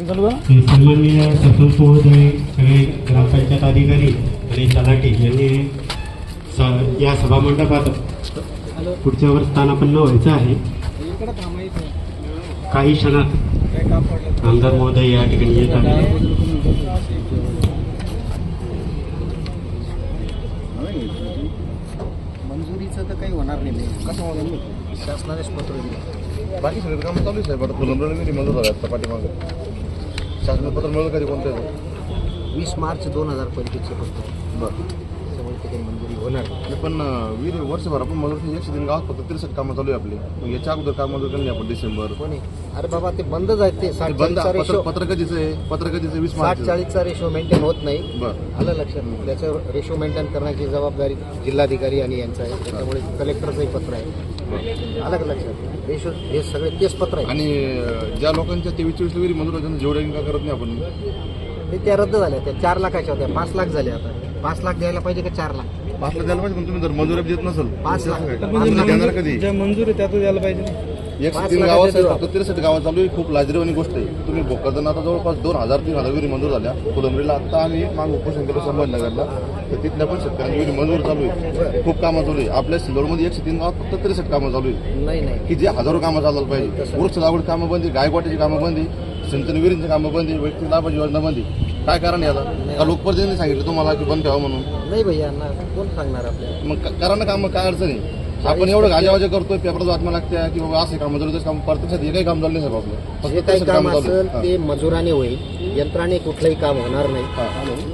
ते सन्माननीय सरपंच महोदय सगळे ग्रामपंचायत अधिकारी आणि तलाठी यांनी स- या सभामंडपात पुढच्या वर स्थानापन्न व्हायचं आहे. काही क्षणात आमदार महोदय या ठिकाणी येत आहे मंजुरीचं तर काही होणार नाही. कसं होणार शासनानेच पत्र दिलं. बाकी सगळे कामं चालू आहे साहेब आता फुलंब्रला मी मंजूर झालं आता पाठीमागं. शासन पत्र मिळलं कधी कोणतं वीस मार्च दोन हजार पंचवीसचे पत्र बरं. त्यामुळे ते काही मंजुरी होणार नाही. पण अं, वीर वर्षभर आपण मंजूर एकशे तीन गावात फक्त त्रेसष्ट कामं चालू आहे आपली. मग याच्या अगोदर काम केलं नाही आपण डिसेंबर? कोणी? अरे बाबा ते बंदच आहेत ते. ते साठ बंद चाळीसचा पत्र रेशो पत्र कधीचं आहे. पत्र कधीचं आहे? वीस साठ मार्च चाळीसचा रेशो मेंटेन होत नाही. बरं. आलं लक्षात. त्याचं रेशो मेंटेन करण्याची जबाबदारी जिल्हाधिकारी आणि यांचं आहे. त्याच्यामुळे कलेक्टरचंही पत्र आहे. आलं का लक्षात? रेशो हे सगळे तेच पत्र आहे आणि ज्या लोकांच्या तेवीस चोवीस विहिरी मंजूर होत्या जेवढ्या का करत नाही आपण. ते त्या रद्द झाल्या त्या चार लाखाच्या होत्या. पाच लाख झाल्या आता. पाच लाख द्यायला पाहिजे का चार लाख? पाचला द्यायला पाहिजे पण तुम्ही जर मंजुरी देत नसेल पाच लाख. पाच लाख. देणार कधी? ज्या मंजूर आहे त्यातच द्यायला पाहिजे. पाच तीन गावात त्रेसष्ट गावात चालू आहे खूप लाजरीवानी गोष्ट आहे. तुम्ही भोकरदन आता जवळपास दोन हजार तीन हजार विहिरी मंजूर झाल्या. फुलंबरीला आता आम्ही माग उपोषण केलं संभाजीनगरला. तर तिथल्या पण शेतकऱ्यांची विहिरी मंजूर चालू आहे. खूप कामं चालू आहे. आपल्या सिल्लोडमध्ये एकशे तीन गावात फक्त त्रेसष्ट कामं चालू आहे की जे हजारो कामं चालवलं पाहिजे वृक्ष लागवड कामं बंदी गायकवाटीची कामं बंदी सिंचन विहिरींची कामं बंदी वैयक्तिक लाभाची योजना बंदी काय कारण याला? का लोकप्रतिनिधी सांगितलं तुम्हाला की बंद ठेवा म्हणून? नाही भैया कोण सांगणार आपल्याला? मग क- करा ना कामं काय अडचण आहे? आपण एवढं गाजावाजा करतोय पेपरात बातम्या लागत्या की बाबा असे काम जरूर काम प्रत्यक्षात हे काही काम झालं नाही साहेब आपलं. जे काही काम. असेल. ते मजुराने होईल. यंत्राने कुठलंही काम होणार नाही.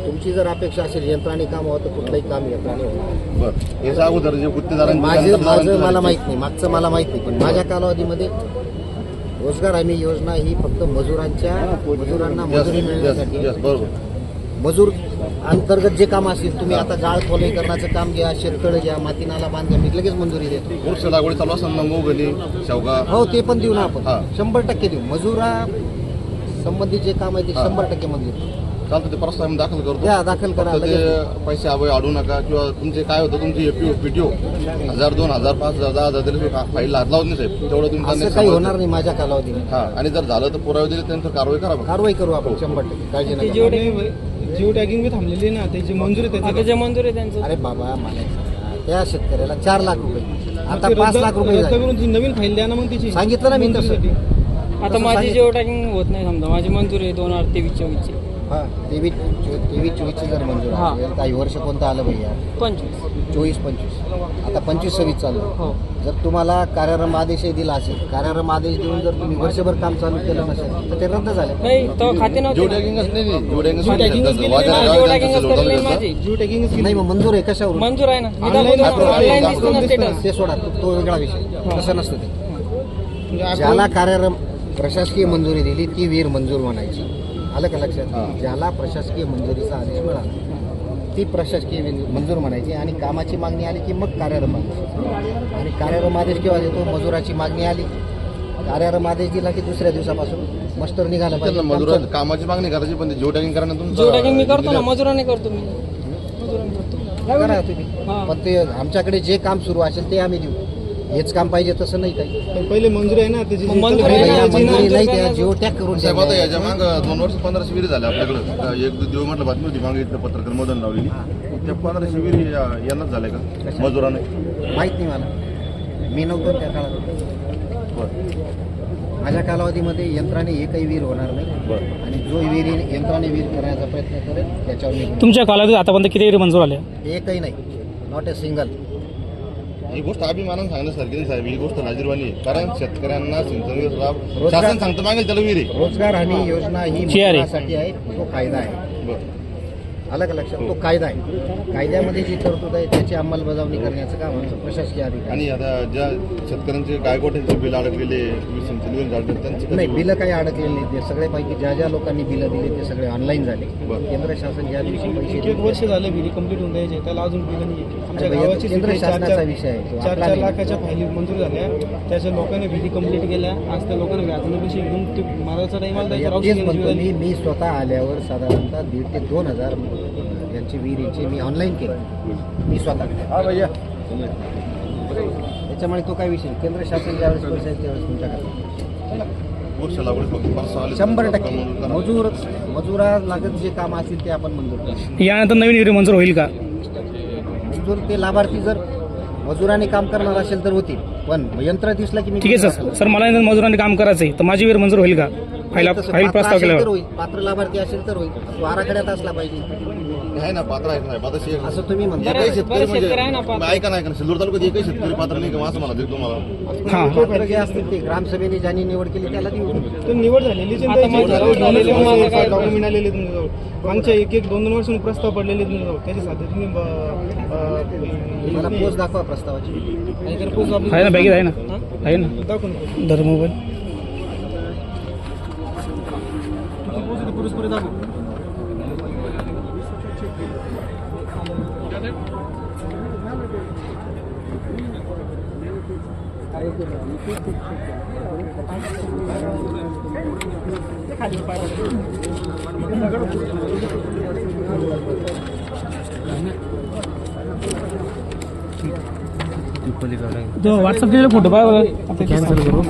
तुमची जर अपेक्षा असेल यंत्राने काम तर कुठलंही काम यंत्राने होणार बरं. याच्या अगोदर जे गुत्तेदारांची माझं मला. माहीत नाही. मागचं मला माहीत नाही. पण माझ्या कालावधीमध्ये रोजगार हमी योजना ही फक्त मजुरांच्या मजुरांना मजुरी मिळण्यासाठी बरोबर. मजूर अंतर्गत जे काम असेल तुम्ही आता जाळ खोलीकरणाचं काम घ्या शेततळ घ्या मातीनाला बांधा मी लगेच मंजुरी देतो. वृक्ष लागवड चालू असताना मोगली शेवगा? हो ते पण देऊ ना हा. आपण शंभर टक्के देऊ. मजुरा संबंधित जे काम आहे ते हा. शंभर टक्के मंजूर चालतं ते प्रस्ताव आम्ही दाखल करतो. द्या दाखल करा फक्त लगेच. ते पैसे अभय अडू नका. किंवा तुमचे काय होतं तुमची एपीओ पीटीओ हजार दोन हजार पाच हजार दहा हजार दिले फाईल हात लावत नाही साहेब. तेवढं असं त्यांना काही. होणार नाही माझ्या कालावधीमध्ये हा. आणि जर झालं तर पुरावे दिले त्यानंतर कारवाई करा बघा. कारवाई करू आपण शंभर टक्के. काळजी नका. जिओ टॅगिंग बी थांबलेली ना त्याची मंजूर आहे त्याची जे मंजूर आहे त्यांचं अरे बाबा मला एक सांगा, त्या शेतकऱ्याला चार लाख रुपये आता पाच लाख रुपये रद्द झाले. करून ती नवीन फाईल द्या ना मग तिची सांगितलं ना मी तसं मंजुरीसाठी. आता माझी सांगितलं. जिओ टॅगिंग होत नाही समजा माझी मंजूर आहे दोन हजार तेवीस चोवीसची हा. तेवीस तेवीस चोवीसची जर मंजूर हा. असेल काही वर्ष कोणतं आलं भैया? पंचवीस. चोवीस पंचवीस. आता पंचवीस सव्वीस चालू आहे. हो. जर तुम्हाला कार्यारंभ आदेशही दिला असेल कार्यारंभ आदेश देऊन जर तुम्ही वर्षभर काम चालू केलं नसेल तर ते रद्द झाले. नाही खाते नव्हते. टॅगिंगच केली हा, माझी. मग मंजूर आहे कशावर मंजूर आहे ना. मी Online दाखवतो. दाखव, ऑनलाईन online दिसतो ना दाखव, स्टेटस ते सोडा. तो- तो वेगळा विषय. तसं नसतं ते. म्हणजे ज्याला कार्यारंभ प्रशासकीय मंजुरी दिली ती वीर मंजूर म्हणायची. आलं का. लक्षात? ज्याला प्रशासकीय मंजुरीचा आदेश मिळाला ती प्रशासकीय मंजूर म्हणायची आणि कामाची मागणी आली की मग कार्यारंभ आदेश आणि कार्यारंभ आदेश केव्हा देतो? मजुराची मागणी आली. कार्यारंभ आदेश दिला की दुसऱ्या दिवसापासून. मस्टर निघाला पाहिजे. मजुरा कामाची मागणी करायची पण जिओ टॅगिंग करा ना तुमचं जिओ टॅगिंग मी करतो ना मजुराने करतो मी. मजुराने करतो. करा तुम्ही. हा. पण ते आमच्याकडे जे काम सुरू असेल ते आम्ही देऊ. हेच काम पाहिजे तसं नाही काही. पण पहिले मंजूर आहे ना त्याची मग मंजूर आहे नाही ना, मंजुरी त्या करण्याचं- जिओ टॅग करून साहेब आता द्या. याच्या माग दोन वर्ष पंधराशे विहिरी झाल्या आपल्याकडे. एक दिवस म्हटलं बातमी होती मागे इथलं पत्रकार मदन लावलेली. त्या पंधराशे विहिरी या- यांनाच झाल्या का? मजुराने. माहीत नाही मला. मी नव्हतो त्या काळात. बरं. माझ्या कालावधीमध्ये यंत्राने एकही वीर होणार नाही. बरं. आणि जो वीर यंत्राने वीर करण्याचा प्रयत्न करेल त्याच्यावर मी तुमच्या कालावधीत आतापर्यंत किती विहिरी मंजूर आल्या? एकही नाही. नॉट ए सिंगल ही गोष्ट अभिमानानं सांगण्यासारखी नाही साहेब ही गोष्ट लाजीरवाणी आहे. कारण शेतकऱ्यांना सिंचन लाभ रोजगार- शासन सांगतं मागेल त्याला विहिरी रोजगार हमी योजना ही आहे. तो कायदा आहे. बरं. आलं का लक्षात तो कायदा आहे. कायद्यामध्ये जी तरतूद आहे त्याची अंमलबजावणी करण्याचं काम आमचं प्रशासकीय अधिकारी. आणि आता ज्या शेतकऱ्यांचे गायकवाट्यांचे बिल अडकलेले वीज अडकले त्यांचे नाही बिलं काही अडकलेली नाही ते सगळ्यापैकी ज्या ज्या लोकांनी बिलं दिली ते सगळे ऑनलाईन झाले. केंद्र शासन ज्या दिवशी पैसे एक वर्ष झालं विहिरी कंप्लीट होऊन द्यायचे त्याला अजून बिलं नाही आमच्या अरे गावाची केंद्र शासनाचा विषय आहे तो चार चार नाही. लाखाच्या फायली मंजूर झाल्या. त्याच्या लोकांनी विहिरी कंप्लीट केल्या. आज त्या लोकांना व्याजाने पैसे घेऊन ते मारायचा टाइम तेच म्हणतो मी मी स्वतः आल्यावर साधारणतः दीड ते दोन हजार यांची विहिरींची मी ऑनलाईन केलं. मी स्वतः भैया. त्याच्यामुळे तो काय विषय केंद्र शासन ज्यावेळेस पैसे आहे त्यावेळेस तुमच्याकडे शंभर तर टक्के. मंजूर करा. मजूर मजुरा लागत जे काम असेल ते आपण मंजूर करू. यानंतर नवीन विहिरी मंजूर होईल का? मंजूर ते लाभार्थी जर मजुराने काम करणार असेल तर होतील. पण यंत्र दिसलं की मी ठीक आहे सर. सर मला जर मजुरांनी काम करायचं आहे तर माझी विहीर मंजूर होईल का? फाईल प्रस्ताव होईल. पात्र लाभार्थी असेल तर होईल. तो आराखड्यात असला पाहिजे. आहे ना पात्र आहे नाही पात्र असं तुम्ही म्हणता. एकही शेतकरी बरेच म्हणजे शेतकरी आहे ना पात्र. ऐका ना ऐका ना. सिल्लोड तालुक्यात एकही शेतकरी पात्र नाही का असं म्हणा तरी तुम्हाला. हां पात्र जे असतील ते ग्रामसभेने ज्यांनी निवड केली त्याला देऊ तो निवड झालेली आता माझं झालेलं आहे, माझं काय- डॉक्युमेंट आलेले आहेत तुमच्याजवळ मागच्या एक एक दोन दोन वर्षांनी प्रस्ताव पडलेले तुमच्याजवळ त्याच्या साध्या तुम्ही मला पोच दाखवा प्रस्तावाची. आहे ना बॅगेत आहे ना. हा? आहे ना. दाखवून. पुरेसपुरे दाखव व्हॉट्सअप केलेला फोटो पाहा बघा कॅन्सल करू.